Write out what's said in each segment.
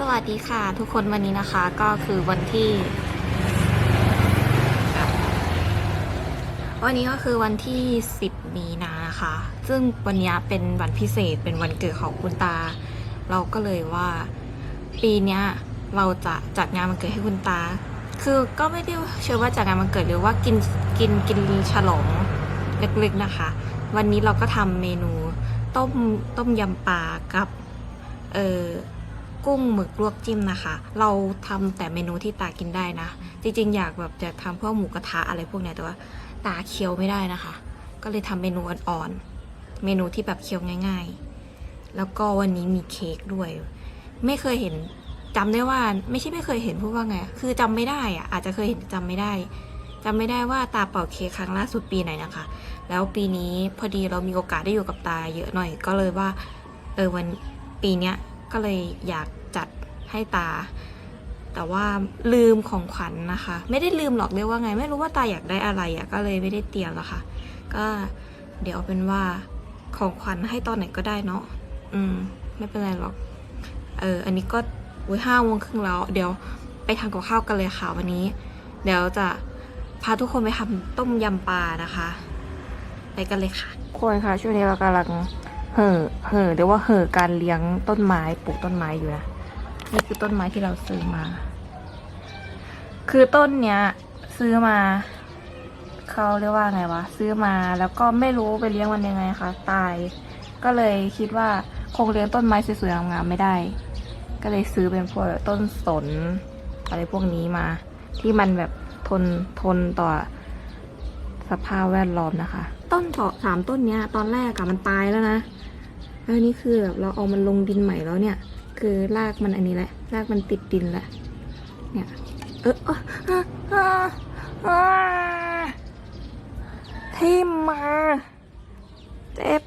สวัสดีค่ะ ทุกคนวันนี้นะคะก็คือวันที่ วันนี้ก็คือวันที่ 10 มีนานะคะ ซึ่งวันนี้เป็นวันพิเศษเป็นวันเกิดของคุณตา เราก็เลยว่าปีนี้เราจะจัดงานวันเกิดให้คุณตา คือก็ไม่ได้เชื่อว่าจัดงานวันเกิดหรือว่ากินกินกินฉลองเล็กๆนะคะ วันนี้เราก็ทำเมนูต้มต้มยำปลากับเออ กุ้งหมึกลวกจิ้มนะคะ เราทำแต่เมนูที่ตากินได้นะ จริงๆ อยากแบบจะทำพวกหมูกระทะอะไรพวกเนี้ยแต่ว่าตาเคี้ยวไม่ได้นะคะ ก็เลยทำเมนูอ่อนๆเมนูที่แบบเคี้ยวง่าย ๆ แล้วก็วันนี้มีเค้กด้วย ไม่เคยเห็นจำได้ว่าไม่ใช่ไม่เคยเห็นพูดว่าไง คือจำไม่ได้อะอาจจะเคยเห็นจำไม่ได้จำไม่ได้ว่าตาเป่าเค้กครั้งล่าสุดปีไหนนะคะ แล้วปีนี้พอดีเรามีโอกาสได้อยู่กับตาเยอะหน่อย ก็เลยว่าเออวันปีเนี้ยก็เลยอยาก ให้ตา แต่ว่าลืมของขวัญนะคะ ไม่ได้ลืมหรอกเรียกว่าไง ไม่รู้ว่าตาอยากได้อะไรอะ่ะก็เลยไม่ได้เตรียมละค่ะ ก็เดี๋ยวเอาเป็นว่าของขวัญให้ตอนไหนก็ได้เนาะอืม ไม่เป็นไรหรอก เออ อันนี้ก็อุ้ยห้าโมงครึ่งแล้ว เดี๋ยวไปทำกับข้าวกันเลยค่ะวันนี้ เดี๋ยวจะพาทุกคนไปทำต้มยำปลานะคะ ไปกันเลยค่ะคนค่ะช่วงนี้เรากำลังเห่อเห่อเรียกว่าเห่อการเลี้ยงต้นไม้ปลูกต้นไม้อยู่นะ นี่คือต้นไม้ที่เราซื้อมา คือต้นเนี้ย ซื้อมาเขาเรียกว่าไงวะ ซื้อมาแล้วก็ไม่รู้ไปเลี้ยงมันยังไงคะตาย ก็เลยคิดว่าคงเลี้ยงต้นไม้สวยๆงามๆไม่ได้ ก็เลยซื้อเป็นพวกต้นสนอะไรพวกนี้มา ที่มันแบบทนทนต่อสภาพแวดล้อมนะคะ ต้นสองสามต้นเนี้ย ตอนแรกอะมันตายแล้วนะแล้วนี่คือแบบเราเอามันลงดินใหม่แล้วเนี่ย คือลากมันอันนี้แหละลากมันติดดินแหละเนี่ยเออเอออะอะอะทิมมา เจ็บ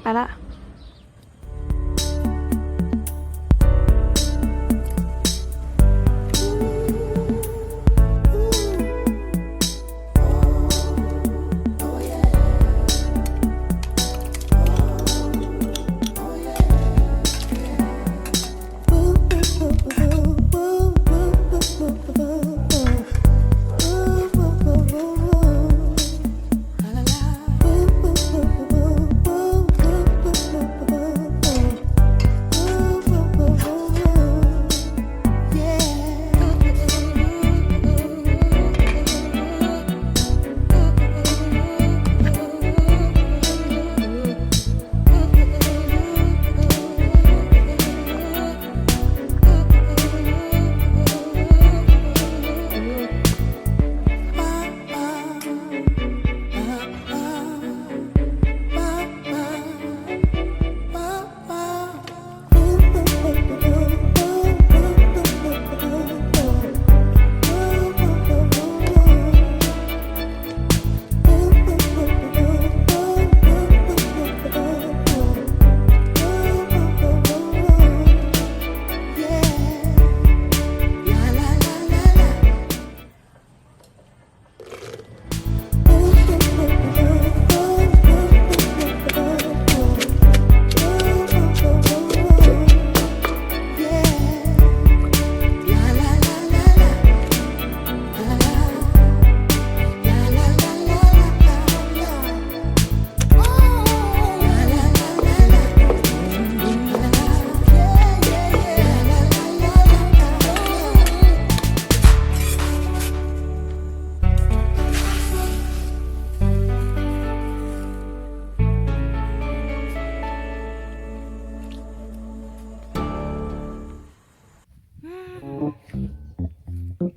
ไปละ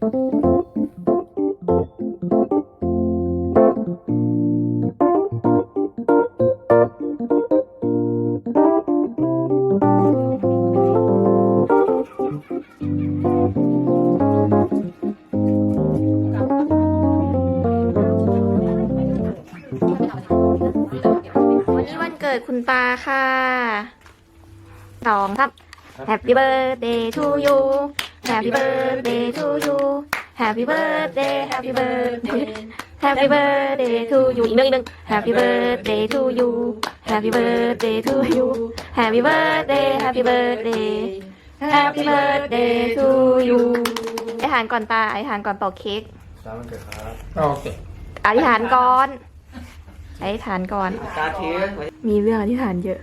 วันนี้วันเกิดคุณตาค่ะสองครับ Happy birthday to you Happy birthday to you Happy birthday Happy birthday Happy birthday to you อีกหนึ่งอีกหนึ่ง Happy birthday to you Happy birthday to you Happy birthday Happy birthday Happy birthday to you ไอหานก่อนตาไอหานก่อนเป่าเค้กสามวันเกิดครับโอเคอธิษฐานก่อนอธิษฐานก่อน ตาถือมีเรื่องอธิษฐานเยอะ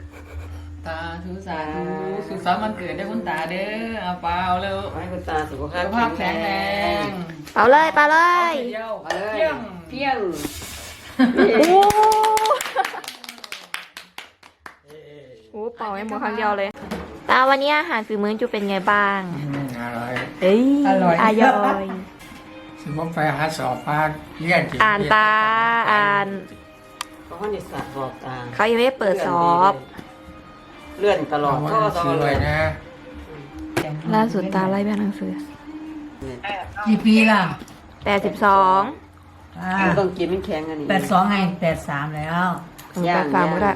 ตาธุสาธุสุขสันต์วันเกิดได้คุณตาเด้อเอาเปล่าเร็วขอให้คุณตาสุขสุภาพขภาพแข็งแรงเป่าเลยเป่าเลยเที่ยวไปเลยเที่ยงเพียงโอ้โหเป่าให้หมดครั้งเดียวเลย ตาวันนี้อาหารฝีมือจูเป็นไงบ้างอืมอร่อยเอ้ยอร่อยอายอยสมมติไปหาสอบมาเรียนที่อ่านตาอ่านเพราะว่านิสสัตบอกตาเขายังไม่ได้เปิดสอบ เลื่อนตลอเราดว่าท่อตสลอดวเลยยนะล่าสุดตาไล่แบบหนังสือกี่ปีล่ะแปดสิบสองอ่าต้องกินมันแข็งอันนี้แปดสองไงแปดสามแล้วผมแปดสามก็ได้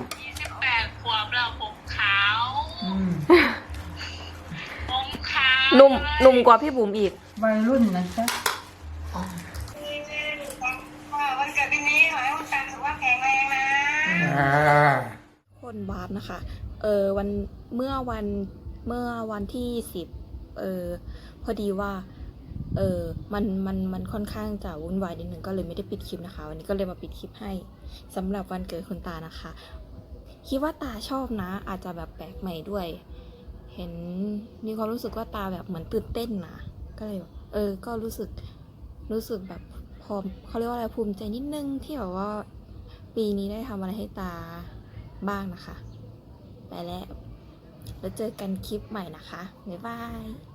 แปดขวบแล้วผมขาวอืมผมขาวหนุ่มหนุ่มกว่าพี่บุ๋มอีกวัยรุ่นนะจ๊ะวันเกิดปีนี้ขอให้คุณตาสุขภาพแข็งแรงนะอ่าคนวาร์ปนะคะ เออวันเมื่อวันเมื่อวันที่สิบเออพอดีว่าเออมันมันมันค่อนข้างจะวุ่นวายนิดนึงก็เลยไม่ได้ปิดคลิปนะคะ วันนี้ก็เลยมาปิดคลิปให้สำหรับวันเกิดคุณตานะคะ คิดว่าตาชอบนะ อาจจะแบบแปลกใหม่ด้วย เห็นมีความรู้สึกว่าตาแบบเหมือนตื่นเต้นนะก็เลยเออ ก็รู้สึกรู้สึกแบบพอเขาเรียกว่าอะไรภูมิใจนิดนึงที่แบบว่า ปีนี้ได้ทำอะไรให้ตาบ้างนะคะ ไปแล้ว แล้วเจอกันคลิปใหม่นะคะ บ๊ายบาย